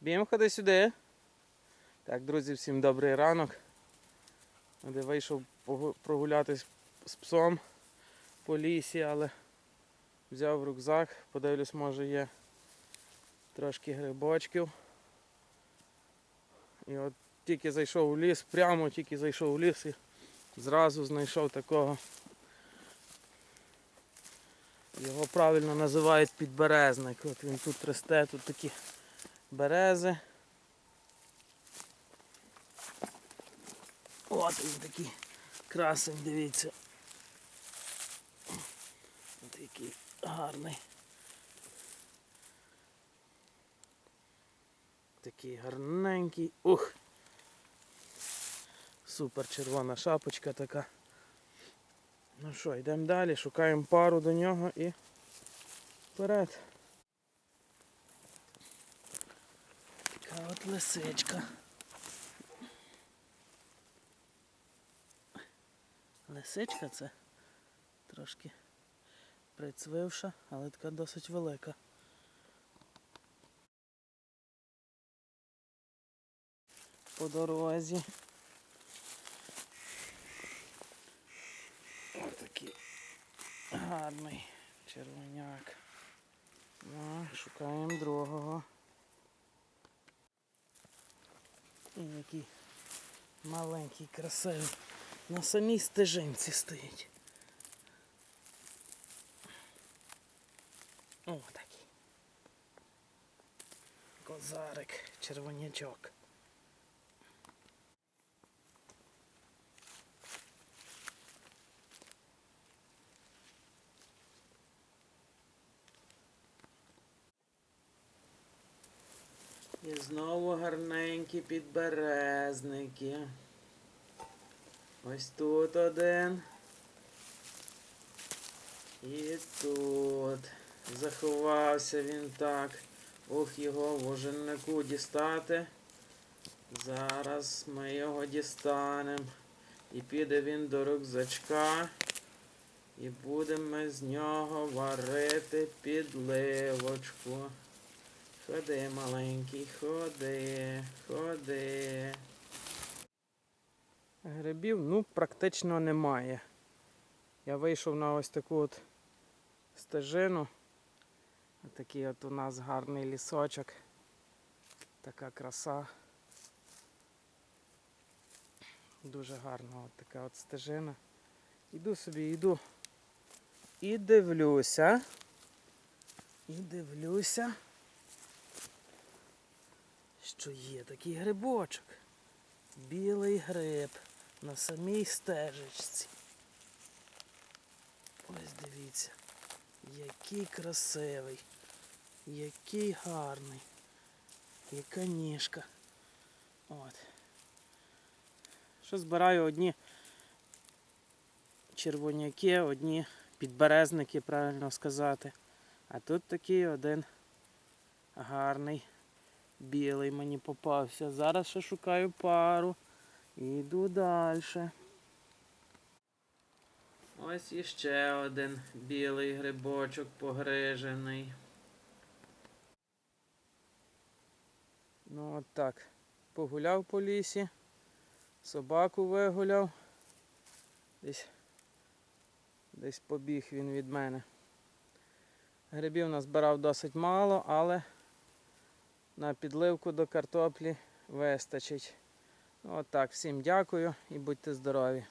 Бім, ходи сюди. Так, друзі, всім добрий ранок. Де вийшов прогулятись з псом по лісі, але взяв рюкзак, подивлюсь, може є трошки грибочків. І от тільки зайшов у ліс, прямо тільки зайшов у ліс і зразу знайшов такого. Його правильно називають підберезник. От він тут росте, тут такі берези. От він такий красень, дивіться. От який гарний. Такий гарненький. Ух! Супер червона шапочка така. Ну що, йдемо далі, шукаємо пару до нього і вперед. Така от лисичка. Лисичка це трошки прицвивша, але така досить велика. По дорозі. Ось такий гарний червоняк. Ну, шукаємо другого. І який маленький, красивий. На самій стежинці стоїть. О, такий. Козарик, червонячок. І знову гарненькі підберезники. Ось тут один. І тут. Заховався він так. Ох, його в дістати. Зараз ми його дістанемо. І піде він до рюкзачка. І будемо з нього варити підливочку. Ходи, маленький, ходи, ходи. Грибів ну практично немає. Я вийшов на ось таку от стежину. Такий от у нас гарний лісочок. Така краса. Дуже гарна от така от стежина. Іду собі, йду. І дивлюся. І дивлюся, що є такий грибочок. Білий гриб на самій стежечці. Ось дивіться, який красивий, який гарний, яка ніжка. От. Що збираю одні червоняки, одні підберезники, правильно сказати. А тут такий один гарний білий мені попався. Зараз ще шукаю пару. І йду далі. Ось іще один білий грибочок погрижений. Ну от так. Погуляв по лісі, собаку вигуляв. Десь, десь побіг він від мене. Грибів назбирав досить мало, але на підливку до картоплі вистачить. Отак. От всім дякую і будьте здорові.